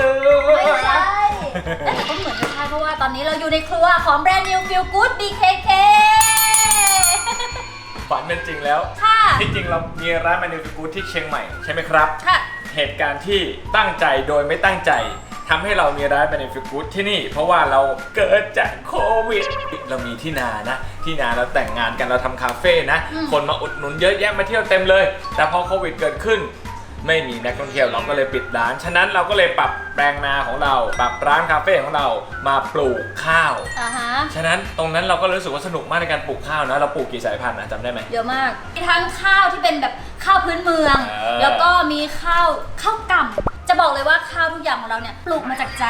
ท้ายครัวไม่ใช่แต่ก็เหมือนจะใช่เพราะว่าตอนนี้เราอยู่ในครัวของแบรนด์ New Feel Good BKK ฝันเป็นจริงแล้ว ค่ะ ที่จริงเรามีร้านแมนูฟิกูดที่เชียงใหม่ใช่ไหมครับ ค่ะ เหตุการณ์ที่ตั้งใจโดยไม่ตั้งใจทำให้เรามีร้านแมนูฟิกูดที่นี่ เพราะว่าเราเกิดจากโควิด เรามีที่นานะ ที่นาเราแต่งงานกันเราทำคาเฟ่นะ อืม คนมาอุดหนุนเยอะแยะมาเที่ยวเต็มเลย แต่พอโควิดเกิดขึ้น ไม่มีนักท่องเที่ยวเราก็เลยปิดร้าน ฉะนั้นเราก็เลยปรับแปลงนาของเรา ปรับร้านคาเฟ่ของเรามาปลูกข้าว อ่าฮะ ฉะนั้นตรงนั้นเราก็รู้สึกว่าสนุกมากในการปลูกข้าวนะ เราปลูกกี่สายพันธุ์นะจำได้ไหม เยอะมากมีทั้งข้าวที่เป็นแบบข้าวพื้นเมือง เออ แล้วก็มีข้าวข้าวกล่ำจะบอกเลยว่าข้าวทุกอย่างของเราเนี่ยปลูกมาจากใจ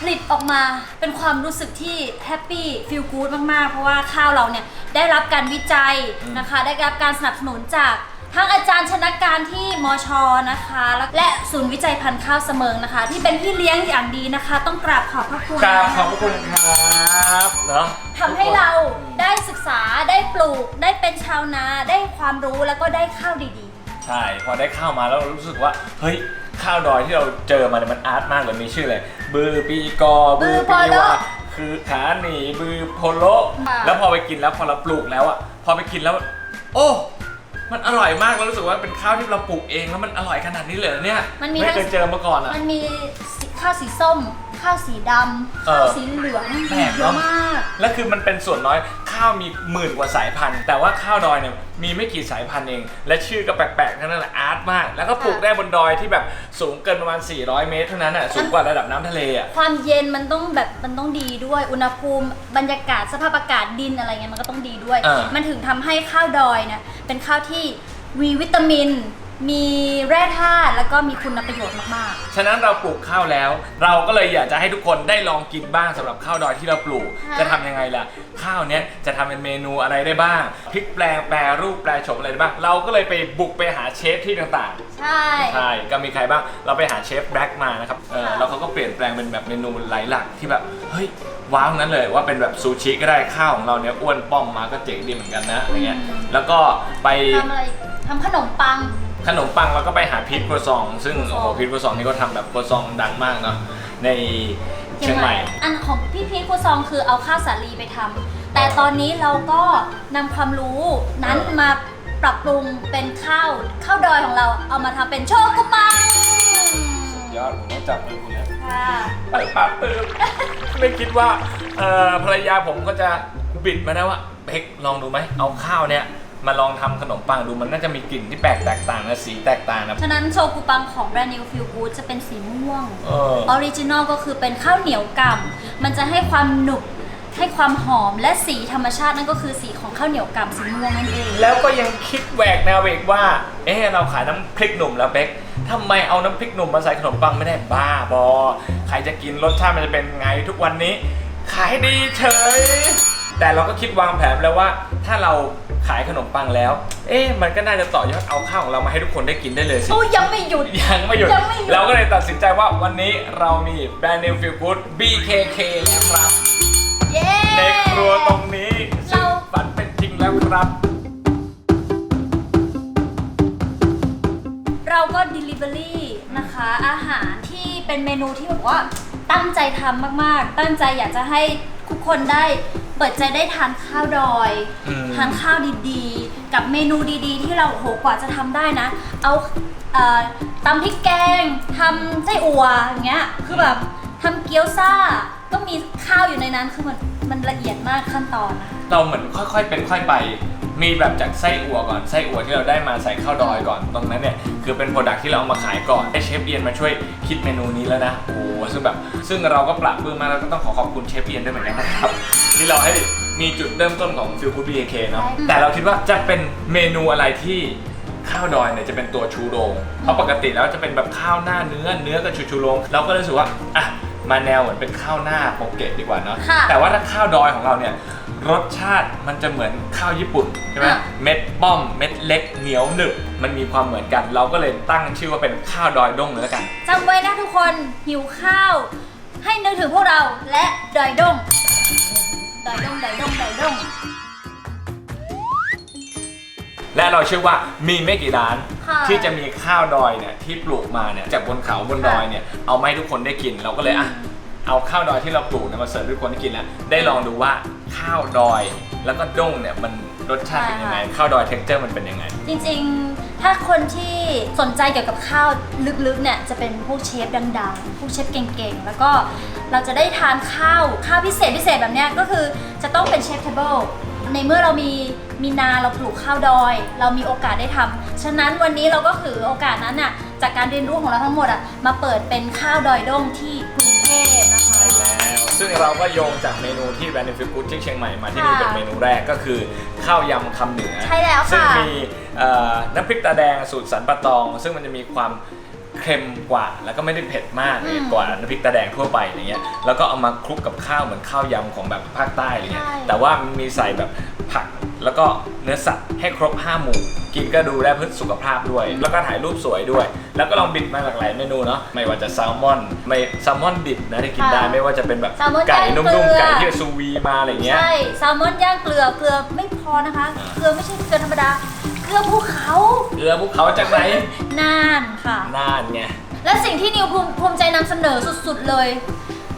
ผลิตออกมาเป็นความรู้สึกที่แฮปปี้ฟีลกู๊ดมาก ๆ เพราะว่าข้าวเราเนี่ยได้รับการวิจัยนะคะ ได้รับการสนับสนุนจาก ทั้งอาจารย์ชนการที่มชนะคะ และศูนย์วิจัยพันธุ์ข้าวเสมิงนะคะ ที่เป็นพี่เลี้ยงอย่างดีนะคะ ต้องกราบขอบพระคุณกราบนะขอบพระคุณครับเนาะทำให้เราได้ศึกษาได้ปลูกได้เป็นชาวนาได้ความรู้แล้วก็ได้ข้าวดีใช่พอได้ข้าวมาแล้วเรารู้สึกว่าเฮ้ยข้าวดอยที่เราเจอมาเนี่ยมันอาร์ตมากเลยมีชื่อเลยบือปีกอบือปีวาคือขาหนีบือโพโล แล้วพอไปกินแล้วพอเราปลูกแล้วอะพอไปกินแล้ว โอ้ มันอร่อยมากแล้วรู้สึกว่าเป็นข้าวที่เราปลูกเองแล้วมันอร่อยขนาดนี้เลยเหรอเนี่ยมันมีไม่ทั้ง เคยเจอมาก่อนอะมันมีสีข้าวสีส้ม ข้าวสีดำเออข้าวสีเหลืองแปลกเยเนอะอะ มาก แล้วคือมันเป็นส่วนน้อยข้าวมีหมื่นกว่าสายพันธุ์ แต่ว่าข้าวดอยเนี่ยมีไม่กี่สายพันธุ์เอง และชื่อก็แปลกๆทั้งนั้นแหละอาร์ตมาก แล้วก็ปลูกได้บนดอยที่แบบสูงเกินประมาณ 400 เมตรเท่านั้นอะสูงกว่าระดับน้ำทะเลอะ ความเย็นมันต้องแบบมันต้องดีด้วย อุณหภูมิ บรรยากาศสภาพอากาศดินอะไรเงี้ยมันก็ต้องดีด้วยเออมันถึงทำให้ข้าวดอยเนี่ยเป็นข้าวที่มีวิตามิน มีแร่ธาตุแล้วก็มีคุณประโยชน์มาก ฉะนั้นเราปลูกข้าวแล้ว เราก็เลยอยากจะให้ทุกคนได้ลองกินบ้างสำหรับข้าวดอยที่เราปลูก ค่ะ จะทำยังไงล่ะ ข้าวเนี้ยจะทำเป็นเมนูอะไรได้บ้างพลิกแปลงแปรรูปแปรโฉมอะไรได้บ้าง เราก็เลยไปบุกไปหาเชฟที่ต่างๆ ๆ ใช่ ใช่ ก็มีใครบ้าง เราไปหาเชฟแบล็กมานะครับ เออค่ะ แล้วเขาก็เปลี่ยนแปลงเป็นแบบเมนูหลายหลักที่แบบ เฮ้ย ว้าวนั้นเลยว่าเป็นแบบซูชิก็ได้ข้าวของเราเนี่ยอ้วนป้อมมาก็เจ๋งดีเหมือนกันนะอะไรเงี้ย แล้วก็ไป ทำอะไรทำขนมปัง ขนมปังเราก็ไปหาพีทครัวซอง ซึ่งครัวซองโอ้โหพีทครัวซองนี่ก็ทำแบบครัวซองดังมากเนาะในเชียงใหม่ อันของพี่พีทครัวซองคือเอาข้าวสาลีไปทำแต่ตอนนี้เราก็นำความรู้นั้นมาปรับปรุงเป็นข้าวข้าวดอยของเราเอามาทำเป็นโชกุปังยอดผมต้องจับมือคุณแล้วค่ะปาปาปื้มไม่คิดว่าเอ่อภรรยาผมก็จะบิดมาได้ว่าเพ็กลองดูไหมเอาข้าวเนี่ย มาลองทำขนมปังดูมันน่าจะมีกลิ่นที่แปลกแตกต่างนะสีแตกต่างนะฉะนั้นโชกุปังของแบรนด์ New Feel Good จะเป็นสีม่วง เออ ออริจินอลก็คือเป็นข้าวเหนียวกล่ำมันจะให้ความหนุบให้ความหอมและสีธรรมชาตินั่นก็คือสีของข้าวเหนียวกล่ำสีม่วงนั่นเองแล้วก็ยังคิดแหวกแนวอีกว่า เอ๊ะเราขายน้ำพริกหนุ่มแล้วเป๊กทำไมเอาน้ำพริกหนุ่มมาใส่ขนมปังไม่ได้บ้าบอ ใครจะกินรสชาติมันจะเป็นไงทุกวันนี้ ขายดีเฉย แต่เราก็คิดวางแผนแล้วว่า ถ้าเรา ขายขนมปังแล้ว เอ๊ะมันก็น่าจะต่อยอดเอาข้าวของเรามาให้ทุกคนได้กินได้เลยสิ โอ้ยังไม่หยุด ยังไม่หยุด ยังไม่หยุด เราก็เลยตัดสินใจว่าวันนี้เรามีแบรนด์ New Feel Good BKK แล้วครับเย้ ในครัวตรงนี้ซึ่งเรา ฝันเป็นจริงแล้วครับ เราก็ Delivery นะคะ อาหารที่เป็นเมนูที่แบบว่าตั้งใจทำมากๆ ตั้งใจอยากจะให้ทุกคนได้ เปิดใจได้ทานข้าวดอย อืม ทานข้าวดีๆ กับเมนูดีๆ ที่เราโหกว่าจะทำได้นะ เอาเอ่อตำพริกแกงทำไส้อั่วอย่างเงี้ยคือแบบทำเกี๊ยวซ่าต้องมีข้าวอยู่ในนั้นคือมันมันละเอียดมากขั้นตอนนะคะ เราเหมือนค่อยๆเป็นค่อยไป มีแบบจากไส้อั่วก่อนไส้อั่วที่เราได้มาใส่ข้าวดอยก่อนตรงนั้นเนี่ยคือเป็นโปรดักที่เราเอามาขายก่อนให้เชฟเอียนมาช่วยคิดเมนูนี้แล้วนะโอ้โหซึ่งแบบซึ่งเราก็ปรับปรื้มมากแล้วก็ต้องขอขอบคุณเชฟเอียนด้วยเหมือนกันนะครับที่เราให้มีจุดเริ่มต้นของฟิลฟูดบีเคเนาะใช่แต่เราคิดว่าจะเป็นเมนูอะไรที่ข้าวดอยเนี่ยจะเป็นตัวชูโรงเพราะปกติแล้วจะเป็นแบบข้าวหน้าเนื้อเนื้อกับชูชูโรงเราก็เลยรู้สึกว่าอะมาแนวเหมือนเป็นข้าวหน้าโปเกตดีกว่าเนาะค่ะแต่ว่าถ้าข้าวดอยของเราเนี่ย รสชาติมันจะเหมือนข้าวญี่ปุ่นใช่ไหมอะ เม็ดป้อมเม็ดเล็กเหนียวหนึบมันมีความเหมือนกัน เราก็เลยตั้งชื่อว่าเป็นข้าวดอยด้งเลยละกัน จำไว้นะทุกคนหิวข้าว ให้นึกถึงพวกเราและดอยด้งดอยด้งดอยด้งดอยด้งและเราเชื่อว่ามีไม่กี่ร้าน ค่ะ ที่จะมีข้าวดอยเนี่ยที่ปลูกมาเนี่ยจากบนเขาบนดอยเนี่ยเอามาให้ทุกคนได้กินเราก็เลยอะ เอาข้าวดอยที่เราปลูกเนี่ยมาเสิร์ฟให้ทุกคนได้กินแล้วได้ลองดูว่าข้าวดอยแล้วก็ด้งเนี่ยมันรสชาติเป็นยังไง ข้าวดอยเท็กเจอร์มันเป็นยังไง จริงๆ ถ้าคนที่สนใจเกี่ยวกับข้าวลึกๆ เนี่ยจะเป็นพวกเชฟดังๆ พวกเชฟเก่งๆ แล้วก็เราจะได้ทานข้าวข้าวพิเศษพิเศษแบบเนี้ยก็คือจะต้องเป็นเชฟเทเบิลในเมื่อเรามีมีนาเราปลูกข้าวดอย เรามีโอกาสได้ทำฉะนั้นวันนี้เราก็ถือโอกาสนั้นน่ะจากการเรียนรู้ของเราทั้งหมดอะมาเปิดเป็นข้าวดอยด้งที่กรุ งเทพนะคะใช่แล้ว ซึ่งเราก็โยงจากเมนูที่แบรนด์ฟิลกูดที่เชียงใหม่มาที่นี่ค่ะเป็นเมนูแรกก็คือข้าวยำคำเหนือ ใช่แล้วซึ่งค่ะ มีเอ่อน้ำพริกตาแดงสูตรสันปะตอง ซึ่งมันจะมีความ เค็มกว่า แล้วก็ไม่ได้เผ็ดมากอืมกว่าน้ำพริกตาแดงทั่วไปอย่างเงี้ยแล้วก็เอามาคลุกกับข้าวเหมือนข้าวยำของแบบภาคใต้อะไรเงี้ยใช่ แต่ว่ามันมีใส่แบบผักแล้วก็เนื้อสัตว์ให้ครบ5หมู่กินก็ดูได้เพื่อสุขภาพด้วย แล้วก็ถ่ายรูปสวยด้วย แล้วก็ลองบิดมาหลากหลายเมนูเนาะไม่ว่าจะแซลมอนไม่แซลมอนดิบนะที่กินได้ไม่ว่าจะเป็นแบบแซลมอนไก่ย่างนุ่มเกลืๆอไก่ที่ซูวีมาอะไรเงี้ย ใช่แซลมอนย่างเกลือเกลือไม่พอนะคะ เกลือไม่ใช่เกลือธรรมดา เกลือภูเขา เกลือภูเขาจากไหนน่านค่ะ น่านไง และสิ่งที่นิวภูมิภูมิใจนำเสนอสุดๆเลย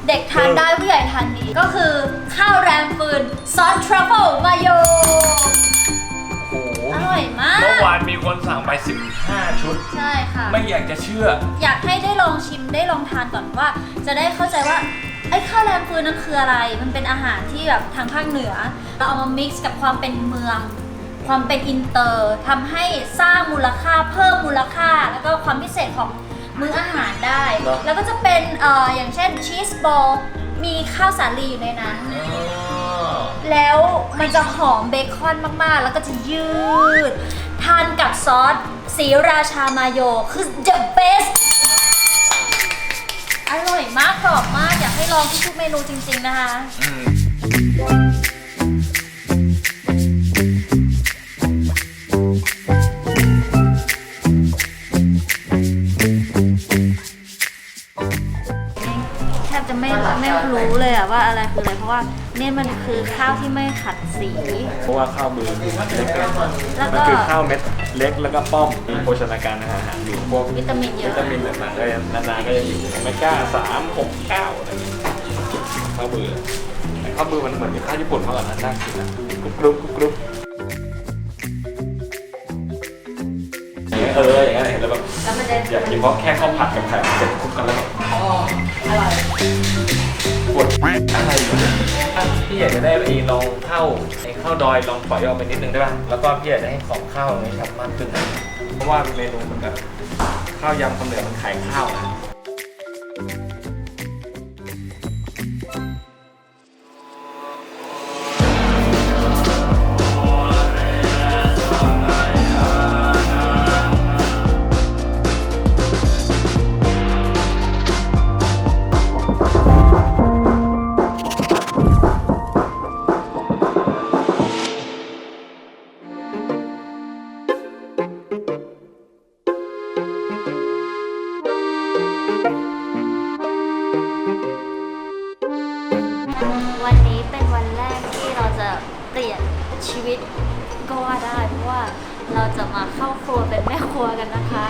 เด็กทานได้ผู้ใหญ่ทานดีก็คือข้าวแรมฟืนซอสทรัฟเฟิลมาโย โอ้โหอร่อยมาก เมื่อวานมีคนสั่งไป 15 ชุด ใช่ค่ะ ไม่อยากจะเชื่อ อยากให้ได้ลองชิมได้ลองทานก่อนว่า จะได้เข้าใจว่าไอ้ข้าวแรมฟืนนั้นคืออะไร มันเป็นอาหารที่แบบทางภาคเหนือ เราเอามา mix กับความเป็นเมือง ความเป็นอินเตอร์ทำให้สร้างมูลค่าเพิ่มมูลค่า แล้วก็ความพิเศษของมื้ออาหารได้ เนอะ แล้วก็จะเป็นเอ่ออย่างเช่นชีสบอลมีข้าวสาลีอยู่ในนั้น แล้วมันจะหอมเบคอนมาก ๆ แล้วก็จะยืด ทานกับซอสสีราชามาโย คือ the best อร่อยมากกรอบมาก อยากให้ลองทุกๆเมนูจริง ๆ นะคะ อืม ว่าอะไรคืออะไรเพราะว่าเนี่ยมันคือข้าวที่ไม่ขัดสี เพราะว่าข้าวมือเล็กเกินแล้วก็มันคือข้าวเม็ดเล็กแล้วก็ป้อมมีโภชนาการอาหารอยู่พวกวิตามินเยวิอะตามินต่างๆก็ยังนานๆก็ยังอยู่โอเมก้าสามหกเก้าอะไรอย่างเงี้ยข้าวมือแต่ข้าวมือมันเหมือนกับข้าวญี่ปุ่นเขาก่อนนะน่ากินนะกรุบกรุบกรุบกรุบอย่างเงี้ยเอออย่างเงี้ยเห็นแล้วแบบแล้วมันจะอยากกินเพราะแค่ข้าวผัดกับไข่เสร็จคลุกกันแล้วแบบอ๋ออร่อยปว ดอะไรอยู่นะอะพี่อยากจะได้ไอ้ลองเข้าไอ้ข้าวดอยลองปล่อยออกไปนิดนึงได้ป่ะ แล้วก็พี่อยากจะให้ของข้าวนี้ชับมากขึ้นนะเพราะว่าเมนูมันกับข้าวยำคำเหนือมันขายข้าวนะ วันนี้เป็นวันแรกที่เราจะเปลี่ยนชีวิตก็ว่าได้เพราะว่าเราจะมาเข้าครัวเป็นแม่ครัวกันนะคะ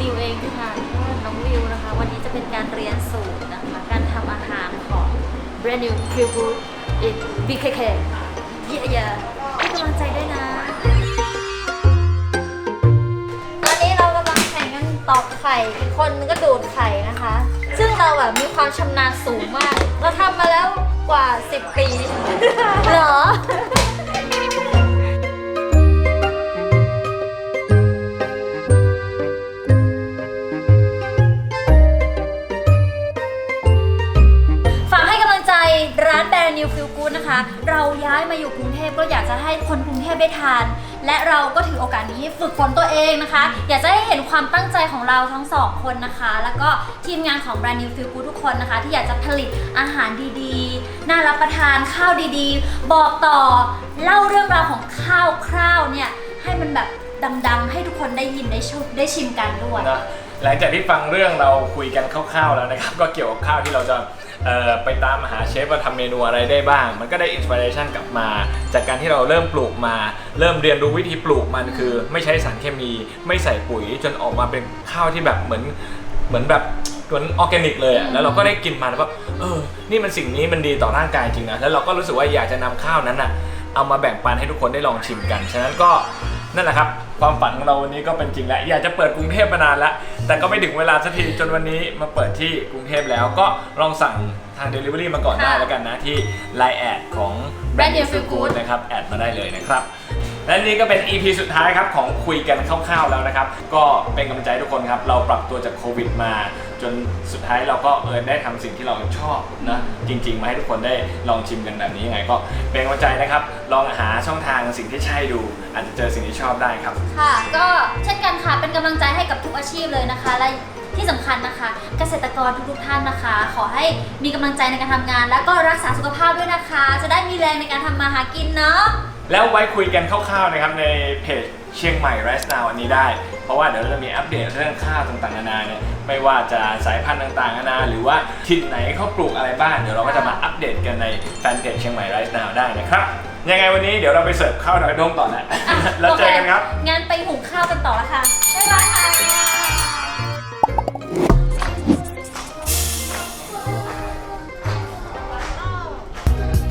นิวเองค่ะน้องวิวนะคะ วันนี้จะเป็นการเรียนสูตรนะคะ การทำอาหารของ Brand New Feel Good in BKK เยี่ยๆให้กำลังใจด้วยนะ ตอกไข่อีกคนนึงก็ดูดไข่นะคะ ซึ่งเราแบบมีความชำนาญสูงมาก เราทำมาแล้วกว่า 10 ปี เหรอ มาอยู่กรุงเทพก็อยากจะให้คนกรุงเทพได้ทาน และเราก็ถือโอกาสนี้ฝึกฝนตัวเองนะคะ อยากจะให้เห็นความตั้งใจของเราทั้งสองคนนะคะ แล้วก็ทีมงานของแบรนด์ New Feel Good ทุกคนนะคะ ที่อยากจะผลิตอาหารดีๆ น่ารับประทานข้าวดีๆ บอกต่อเล่าเรื่องราวของข้าวคร่าวเนี่ยให้มันแบบดังๆ ให้ทุกคนได้ยินได้ชมได้ชิมกันด้วย นะหลังจากที่ฟังเรื่องเราคุยกันคร่าวๆแล้วนะครับ ก็เกี่ยวกับข้าวที่เราจะ ไปตามหาเชฟว่าทำเมนูอะไรได้บ้าง มันก็ได้อินสปิเรชันกลับมา จากการที่เราเริ่มปลูกมา เริ่มเรียนรู้วิธีปลูกมันคือไม่ใช้สารเคมีไม่ใส่ปุ๋ยจนออกมาเป็นข้าวที่แบบเหมือนเหมือนแบบเหมือนออร์แกนิกเลยอะแล้วเราก็ได้กินมันแล้วก็เออ นี่มันสิ่งนี้มันดีต่อร่างกายจริงนะแล้วเราก็รู้สึกว่าอยากจะนำข้าวนั้นอะเอามาแบ่งปันให้ทุกคนได้ลองชิมกัน ฉะนั้นก็นั่นแหละครับ ความฝันของเราวันนี้ก็เป็นจริงแล้ว อยากจะเปิดกรุงเทพมานานแล้ว แต่ก็ไม่ถึงเวลาสักทีจนวันนี้มาเปิดที่กรุงเทพแล้วก็ลองสั่งทาง Delivery มาก่อนได้ค่ะแล้วกันนะที่ Line แอดของ Brand New New Feel Good นะครับแอดมาได้เลยนะครับ และนี่ก็เป็น EP สุดท้ายครับของคุยกันคร่าวๆแล้วนะครับ ก็เป็นกำลังใจทุกคนครับ เราปรับตัวจากโควิดมา จนสุดท้ายเราก็เออได้ทำสิ่งที่เราชอบนะจริง ๆ มาให้ทุกคนได้ลองชิมกันแบบนี้ยังไงก็เป็นกำลังใจนะครับ ลองหาช่องทางสิ่งที่ใช่ดู อาจจะเจอสิ่งที่ชอบได้ครับ ค่ะ ก็เช่นกันค่ะ เป็นกำลังใจให้กับทุกอาชีพเลยนะคะ และที่สำคัญนะคะ เกษตรกรทุกๆท่านนะคะ ขอให้มีกำลังใจในการทำงาน แล้วก็รักษาสุขภาพด้วยนะคะ จะได้มีแรงในการทำมาหากินเนาะ แล้วไว้คุยกันคร่าวๆนะครับในเพจเชียงใหม่ r i ส e Now อันนี้ได้ เพราะว่าเดี๋ยวเราจะมีอัปเดตเรื่องข้าวต่างๆนานาเนี่ยไม่ว่าจะสายพันธุ์ต่างๆนานาหรือว่าถิ่นไหนเขาปลูกอะไรบ้างเดี๋ยวเราก็จะมาอัปเดตกันในแฟนเพจเชียงใหม่ r i ส e Now ได้นะครับยังไงวันนี้เดี๋ยวเราไปเสิร์ฟข้าวดอยดงต่อนะอะแล้วเจอกันครับโอเงั้นไปหุงข้าวกันต่อแล้วค่ะบ๊ายบายค่ะ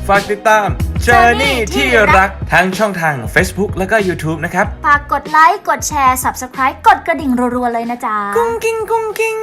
ฝากติดตาม Journey ที่รักทั้งช่องทาง Facebook แล้วก็ YouTube นะครับ ฝากกดไลค์ กดแชร์ Subscribe กดกระดิ่งรัวๆเลยนะจ๊ะ กุ้งกิ้งกุ้งกิ้ง